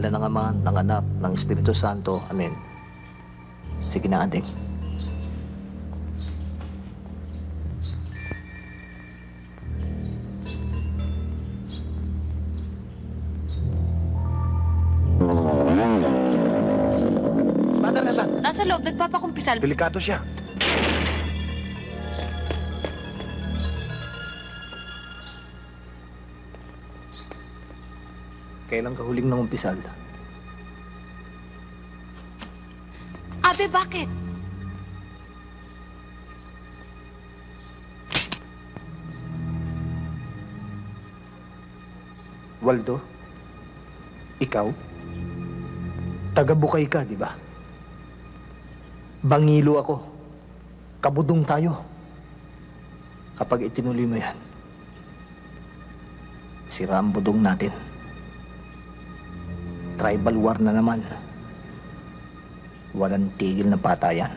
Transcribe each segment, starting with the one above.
pangalan ng Ama, ng Anak, ng Espiritu Santo. Amen. Sige na, Ading. Mother, nasa? Nasa loob, nagpapakumpisal. Delikado siya. Kailan ka huling nangumpisal? Abe, bakit? Waldo? Ikaw? Taga-bukay ka, di ba? Bangilo ako. Kabudong tayo. Kapag itinuloy mo yan, sira ang budong natin. Tribal war na naman. Walang tigil na patayan.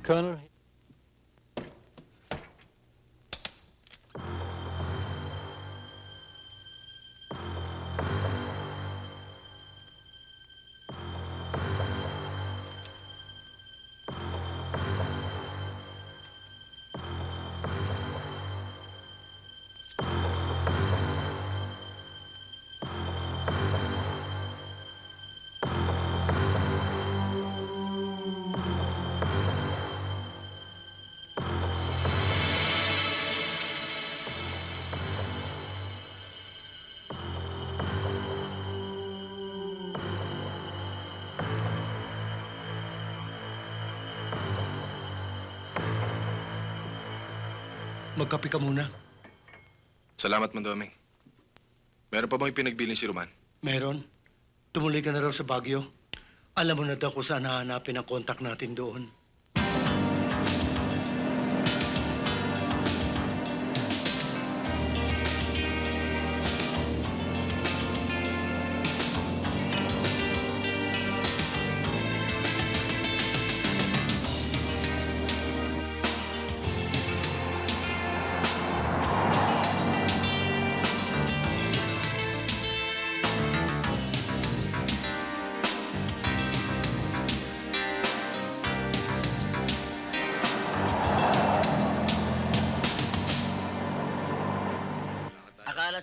Colonel. Magkape ka muna. Salamat, Mandoming. Meron pa bang pinagbilin si Roman? Meron. Tumuloy ka na raw sa Baguio. Alam mo na daw kung saan hahanapin ang kontak natin doon.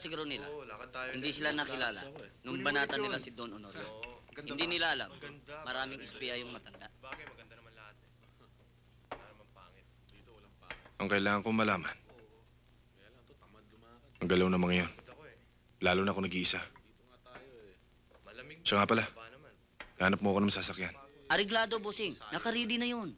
Siguro nila, hindi sila nakilala. nung banata nila si Don Honorio. Hindi nila alam, maraming espiya yung matanda. Ang kailangan kong malaman, ang galaw ng mga yon. Lalo na kung nag-iisa. Siya nga pala, hanap mo ako ng sasakyan. Ariglado, bossing. Nakaready na yun.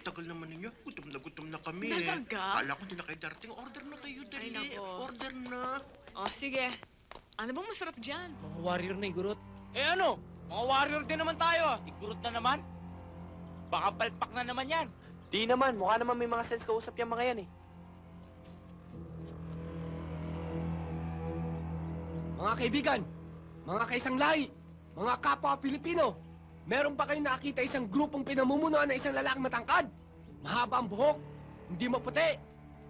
tagal-tagal naman ninyo. Gutom na gutom na kami eh. Talaga? Kala ko hindi na kayo darating. Order na kayo, dali. nako. Order na. O, sige. Ano bang masarap dyan? Mga warrior na igurot. Eh ano? Mga warrior din naman tayo ah. Igurot na naman. Baka palpak na naman yan. Di naman, mukha naman may mga sense kausap yung mga yan eh. Mga kaibigan, mga kaisang lahi, mga kapwa Pilipino, meron pa kayong nakita isang grupong pinamumunuan ng isang lalaking matangkad? Mahaba ang buhok, hindi maputi,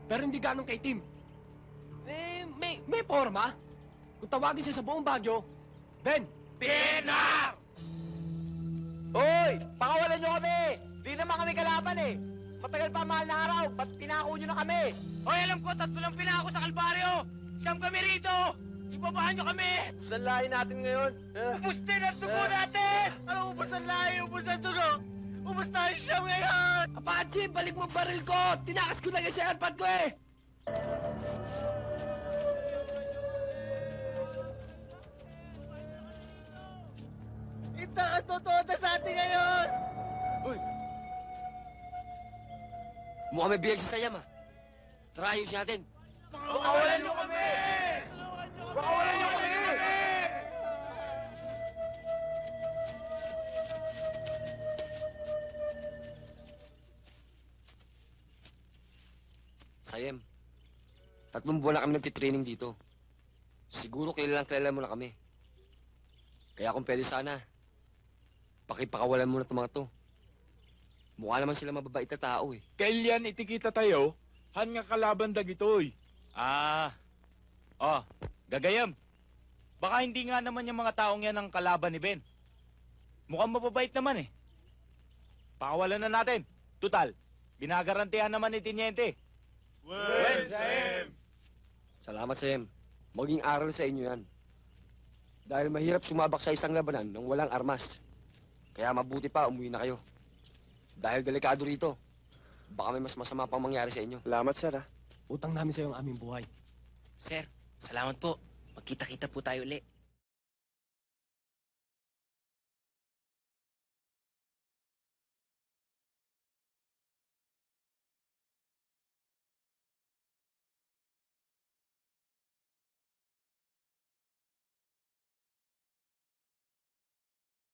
pero hindi ganong kay Tim. Eh, may, may forma. Kung tawagin siya sa buong Bagyo, Ben, Pina! Hoy! Pakawalan nyo kami! Di naman kami kalaban eh! Matagal pa mahal na araw, ba't pinako nyo na kami? Hoy, alam ko, tatlo lang pinako sa Kalbaryo. Siyam kami rito. Ibabahan nyo kami! Saan lahi natin ngayon? Eh, Ubustin ang dugo natin! Apache, balik mo baril ko! Tinakas ko na kasi airpad ko eh! Ito ang totoo na sa atin ngayon! Mukhang may biyag si Sayam ah. Tara, ayos natin. Pakawalan niyo kami! Sayem, tatlong buwan na kami nagtitraining dito. Siguro kilalang kilala mo na kami. Kaya kung pwede sana, pakipakawalan mo na itong mga to. Mukha naman sila mababait na tao eh. Kailan itikita tayo? Han nga kalaban dagitoy. Ah. Oh, gagayam. Baka hindi nga naman yung mga taong yan ang kalaban ni Ben. Mukhang mababait naman eh. Pakawalan na natin. Tutal, ginagarantihan naman ni Tiniente. Well, Salamat, Sayem. Maging aral sa inyo yan. Dahil mahirap sumabak sa isang labanan ng walang armas. Kaya mabuti pa umuwi na kayo. Dahil delikado rito. Baka may mas masama pang mangyari sa inyo. Salamat, sir, ah. Utang namin sa iyo ang aming buhay. Sir, salamat po. Magkita-kita po tayo uli.